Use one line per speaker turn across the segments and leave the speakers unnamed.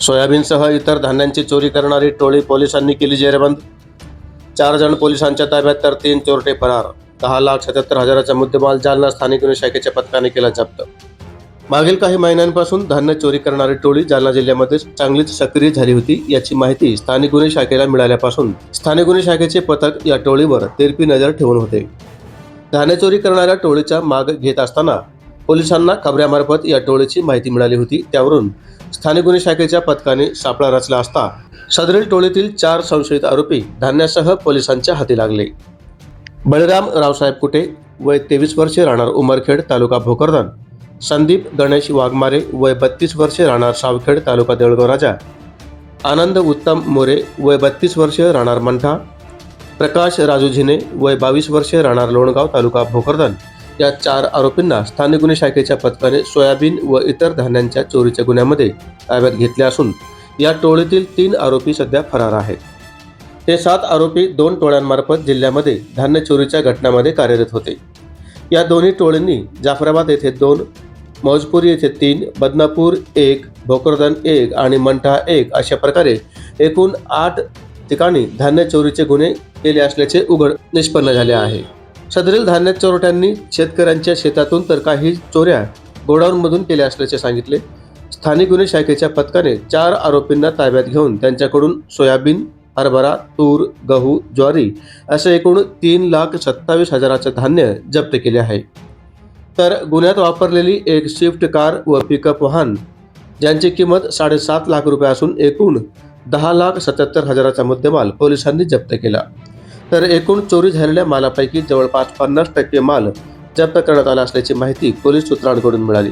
सोयाबीनसह इतर धान्यांची चोरी करणारी टोळी पोलिसांनी केली जेरबंद. चार जण पोलिसांच्या ताब्यात तर तीन चोरटे फरार. दहा लाख सत्याहत्तर हजाराचा मुद्देमाल जालना स्थानिक गुन्हे शाखेच्या पथकाने केला जप्त. मागील काही महिन्यांपासून धान्य चोरी करणारी टोळी जालना जिल्ह्यामध्ये चांगलीच सक्रिय झाली होती याची माहिती स्थानिक गुन्हे शाखेला मिळाल्यापासून स्थानिक गुन्हे शाखेचे पथक या टोळीवर तिरपी नजर ठेवून होते. धान्य चोरी करणाऱ्या टोळीचा माग घेत असताना पोलिसांना खबऱ्यामार्फत या टोळीची माहिती मिळाली होती. त्यावरून स्थानिक गुन्हे शाखेच्या पथकाने सापळा रचला असता सदरील टोळीतील चार संशयित आरोपी धान्यासह पोलिसांच्या हाती लागले. बळीराम रावसाहेब कुटे वय तेवीस वर्षे राहणार उमरखेड तालुका भोकरदन संदीप गणेश वाघमारे वय बत्तीस वर्षे राहणार सावखेड तालुका देऊळगाव राजा आनंद उत्तम मोरे वय बत्तीस वर्षे राहणार मंठा प्रकाश राजू झिने वय बावीस वर्षे राहणार लोणगाव तालुका भोकरदन या चार आरोपींना स्थानिक गुन्हे शाखेच्या पथकाने सोयाबीन व इतर धान्यांच्या चोरीच्या गुन्ह्यामध्ये ताब्यात घेतले असून या टोळीतील तीन आरोपी सध्या फरार आहेत. हे सात आरोपी दोन टोळ्यांमार्फत जिल्ह्यामध्ये धान्य चोरीच्या घटनांमध्ये कार्यरत होते. या दोन्ही टोळींनी जाफराबाद येथे दोन मौजपूर येथे तीन बदनापूर एक भोकरदन एक आणि मंठा एक अशा प्रकारे एकूण आठ ठिकाणी धान्य चोरीचे गुन्हे केले असल्याचे उघड निष्पन्न झाले आहे. सदरील धान्य चोरट्यांनी शेतकऱ्यांच्या शेतातून तर काही चोऱ्या गोडाऊनमधून केल्या असल्याचे सांगितले. स्थानिक गुन्हे शाखेच्या पथकाने चार आरोपींना ताब्यात घेऊन त्यांच्याकडून सोयाबीन हरभरा तूर गहू ज्वारी असे एकूण तीन लाख सत्तावीस हजाराचे धान्य जप्त केले आहे. तर गुन्ह्यात वापरलेली एक स्विफ्ट कार व पिकअप वाहन ज्यांची किंमत साडेसात लाख रुपये असून एकूण दहा लाख सत्याहत्तर हजाराचा मुद्देमाल पोलिसांनी जप्त केला. तर एकूण चोरी झालेल्या मालापैकी जवळपास पन्नास टक्के माल जप्त करण्यात आला असल्याची माहिती पोलीस सूत्रांकडून मिळाली.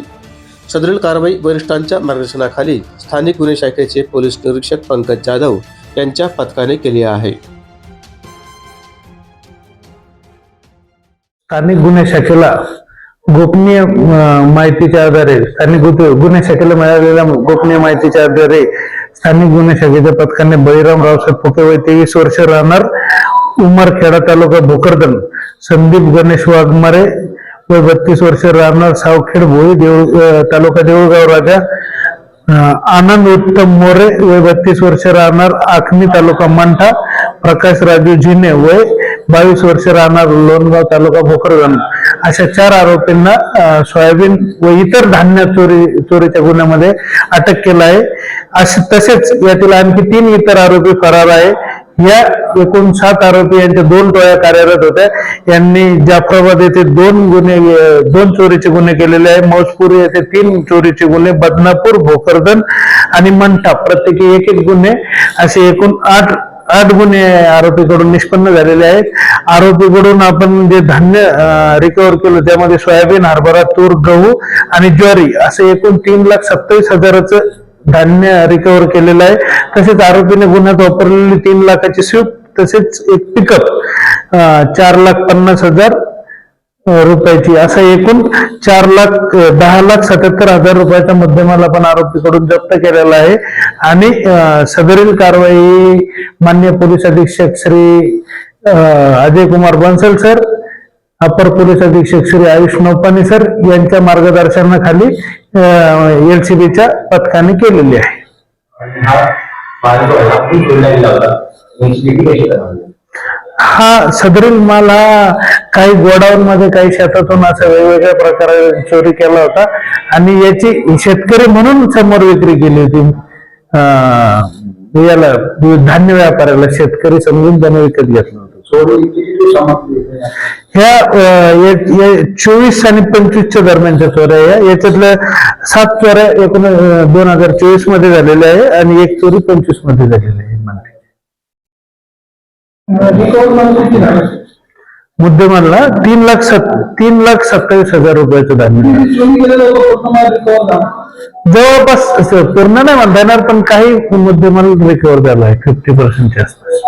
सदरील कारवाई वरिष्ठांच्या मार्गदर्शनाखाली स्थानिक गुन्हे शाखेचे पोलीस निरीक्षक पंकज जाधव यांच्या पथकाने केली आहे.
स्थानिक गुन्हे शाखेला गोपनीय माहितीच्या आधारे स्थानिक गुन्हे शाखेला मिळालेल्या गोपनीय माहितीच्या आधारे स्थानिक गुन्हे शाखेच्या पथकाने बळीराम रावसाहेब फुके वय तेवीस वर्ष राहणार उमरखेडा तालुका भोकरदन संदीप गणेश वाघमारे वय बत्तीस वर्ष राहणार सावखेड भोई देऊळ तालुका देऊळगाव राजा. आनंद उत्तम मोरे वय बत्तीस वर्ष राहणार आखणी तालुका मंठा. प्रकाश राजू जिने वय बावीस वर्ष राहणार लोणगाव तालुका भोकरगण अशा चार आरोपींना सोयाबीन व इतर धान्य चोरी चोरीच्या गुन्ह्यामध्ये अटक केलं आहे असे तसेच यातील आणखी तीन इतर आरोपी फरार आहे. या एकूण सात आरोपी यांच्या दोन टोळ्या कार्यरत होत्या. यांनी जाफराबाद येथे दोन गुन्हे दोन चोरीचे गुन्हे केलेले आहे. मौजपूर येथे तीन चोरीचे गुन्हे बदनापूर भोकरदन आणि मंठा प्रत्येकी एक एक गुन्हे असे एकूण आठ आठ गुन्हे आरोपीकडून निष्पन्न झालेले आहेत. आरोपीकडून आपण जे धान्य रिकव्हर केलं त्यामध्ये सोयाबीन हरभरा तूर गहू आणि ज्वारी असे एकूण तीन लाख सत्तावीस हजाराचं धान्य रिकव्हर केलेलं आहे. तसेच आरोपीने गुन्ह्यात वापरलेली तीन लाखाची स्विफ्ट तसेच एक पिकअप चार लाख पन्नास हजार रुपयाची. असं एकूण चार लाख दहा लाख सत्याहत्तर हजार रुपयाचा मुद्देमाल आपण आरोपीकडून जप्त केलेला आहे. आणि सदरील कारवाई मान्य पोलीस अधीक्षक श्री अजय कुमार बन्सल सर अपर पोलीस अधीक्षक श्री आयुष नौपाने सर यांच्या मार्गदर्शनाखाली एलसीबीच्या पथकाने केलेली आहे.
हा
सदरील माल हा काही गोडाऊन मध्ये काही शेतातून असं वेगवेगळ्या प्रकारे चोरी केला होता. आणि याची शेतकरी म्हणून समोर विक्री केली होती. याला धान्य व्यापाऱ्याला शेतकरी समजून त्याने विकत घेतलं होतं. ह्या चोवीस आणि पंचवीसच्या दरम्यानच्या चोऱ्या या याच्यातल्या सात चोऱ्या एकूण दोन हजार चोवीसमध्ये झालेल्या आहे आणि एक चोरी पंचवीसमध्ये झालेली आहे मुद्देमालला तीन लाख सत तीन लाख सत्तावीस हजार रुपयाचं धान्य जवळपास पूर्ण नाही म्हणता येणार पण काही मुद्देमाल रिकव्हर झाला आहे फिफ्टी पर्सेंटच्या आसपास.